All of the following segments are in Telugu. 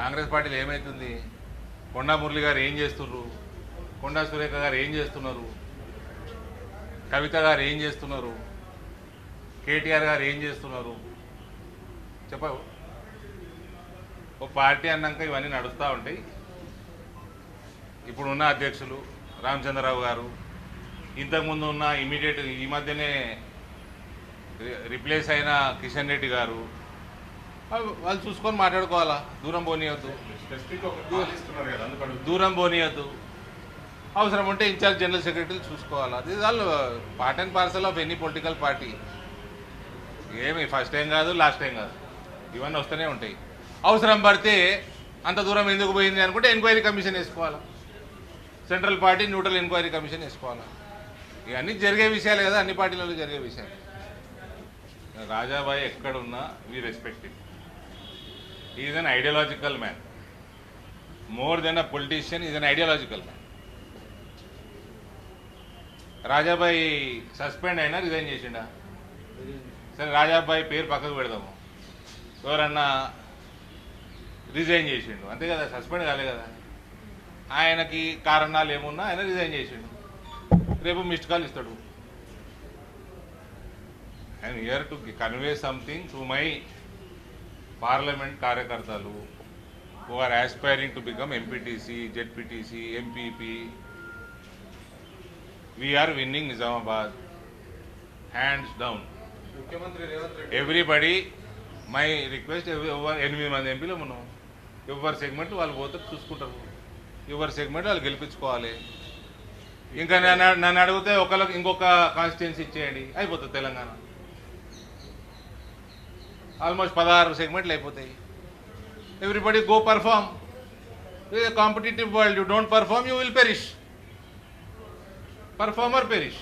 కాంగ్రెస్ పార్టీలో ఏమవుతుంది కొండా మురళి గారు ఏం చేస్తున్నారు? కొండా సురేఖ గారు ఏం చేస్తున్నారు? కవిత గారు ఏం చేస్తున్నారు? కేటీఆర్ గారు ఏం చేస్తున్నారు? చెప్పవు ఓ పార్టీ అన్నాక ఇవన్నీ నడుస్తూ ఉంటాయి. ఇప్పుడున్న అధ్యక్షులు రామచంద్రరావు గారు ఇంతకుముందు ఉన్న ఇమీడియట్ ఈ మధ్యనే రిప్లేస్ అయిన కిషన్ రెడ్డి గారు వాళ్ళు చూసుకొని మాట్లాడుకోవాలా? దూరం పోనీయద్దు. కదా దూరం పోనీయద్దు. అవసరం ఉంటే ఇన్ఛార్జ్ జనరల్ సెక్రటరీలు చూసుకోవాలా? This all part and parcel of any political party. ఏమి ఫస్ట్ టైం కాదు లాస్ట్ టైం కాదు. ఇవన్నీ వస్తూనే ఉంటాయి. అవసరం పడితే అంత దూరం ఎందుకు పోయింది అనుకుంటే ఎంక్వైరీ కమిషన్ వేసుకోవాలా? Central party neutral enquiry commission వేసుకోవాలా? ఇవన్నీ జరిగే విషయాలు కదా అన్ని పార్టీలలో జరిగే విషయాలు. రాజాబాయి ఎక్కడున్నా we respect is an ideological man more than a politician is an ideological man Rajabai suspend అయినా రిజైన్ చేసిండా? సరే రాజాబాయి పేరు పక్కకు పెడదాము. ఎవరన్నా రిజైన్ చేసిండు. అంతే కదా సస్పెండ్ కాలే కదా. ఆయనకి కారణాలు ఏమున్నా ఆయన రిజైన్ చేసిండు. రేపు మిస్డ్ కాల్ ఇస్తాడు. I'm here to convey something to my parliament కార్యకర్తలు who are aspiring to become MPTC ZPTC MPP we are winning Nizamabad hands down everybody my request ఎనిమిది మంది ఎంపీలు మనం ఎవరి సెగ్మెంట్ వాళ్ళు పోతే చూసుకుంటారు. ఎవరి సెగ్మెంట్ వాళ్ళు గెలిపించుకోవాలి. ఇంకా నన్ను అడిగితే ఒకళ్ళకి ఇంకొక కాన్స్టిట్యున్సీ ఇచ్చేయండి. అయిపోతుంది తెలంగాణ. ఆల్మోస్ట్ పదహారు సెగ్మెంట్లు అయిపోతాయి. Everybody go perform competitive world you don't perform you will perish performer perish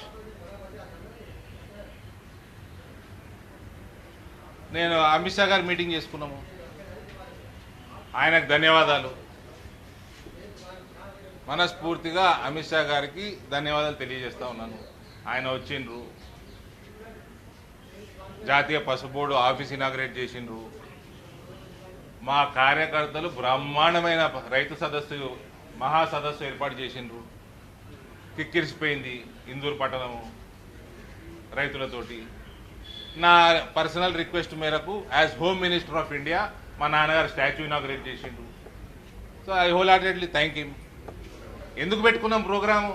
నేను అమిత్ షా గారు మీటింగ్ చేసుకున్నాము. ఆయనకు ధన్యవాదాలు. మనస్ఫూర్తిగా అమిత్ షా గారికి ధన్యవాదాలు తెలియజేస్తా ఉన్నాను. ఆయన వచ్చిండ్రు. జాతీయ పసు బోర్డు ఆఫీస్ ఇనాగ్రేట్ చేసిండ్రు. మా కార్యకర్తలు బ్రహ్మాండమైన రైతు సదస్సు మహా సదస్సు ఏర్పాటు చేసిండ్రు. కిక్కిరిసిపోయింది ఇందూరు పట్టణము రైతులతోటి. నా పర్సనల్ రిక్వెస్ట్ మేరకు as home minister of India మా నాన్నగారు స్టాచ్యూ ఇనాగ్రేట్ చేసిండు so I wholeheartedly thank you ఎందుకు పెట్టుకున్నాం ప్రోగ్రాము?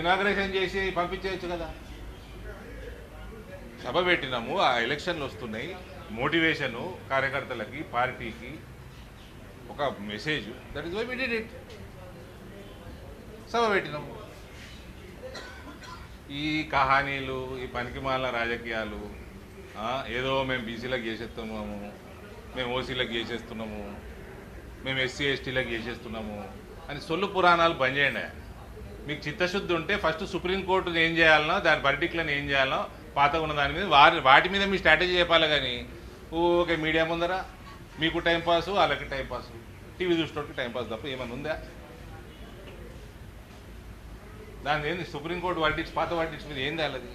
ఇనాగ్రేషన్ చేసి పంపించేయచ్చు కదా. సభ పెట్టినాము ఆ ఎలక్షన్లు వస్తున్నాయి. మోటివేషను కార్యకర్తలకి పార్టీకి ఒక message. That is why we did it సభ పెట్టినాము. ఈ కహానీలు ఈ పనికిమాల రాజకీయాలు ఏదో మేము బీసీలకు చేసేస్తున్నాము మేము ఓసీలకు చేసేస్తున్నాము మేము ఎస్సీ ఎస్టీలకు చేసేస్తున్నాము అని సొల్లు పురాణాలు బంద్ చేయండి. మీకు చిత్తశుద్ధి ఉంటే ఫస్ట్ సుప్రీంకోర్టుని ఏం చేయాలనో దాని పర్టికులర్ని ఏం చేయాలనో పాత ఉన్న దాని మీద వారి వాటి మీద మీ స్ట్రాటజీ చెప్పాలి కానీ ఓకే మీడియా ముందర మీకు టైంపాస్ వాళ్ళకి టైంపాస్ టీవీ చూసినట్టు టైంపాస్ తప్ప ఏమైనా ఉందా? దాని ఏంది సుప్రీంకోర్టు వర్డిక్స్ పాత వర్డిక్స్ మీద ఏం తేలది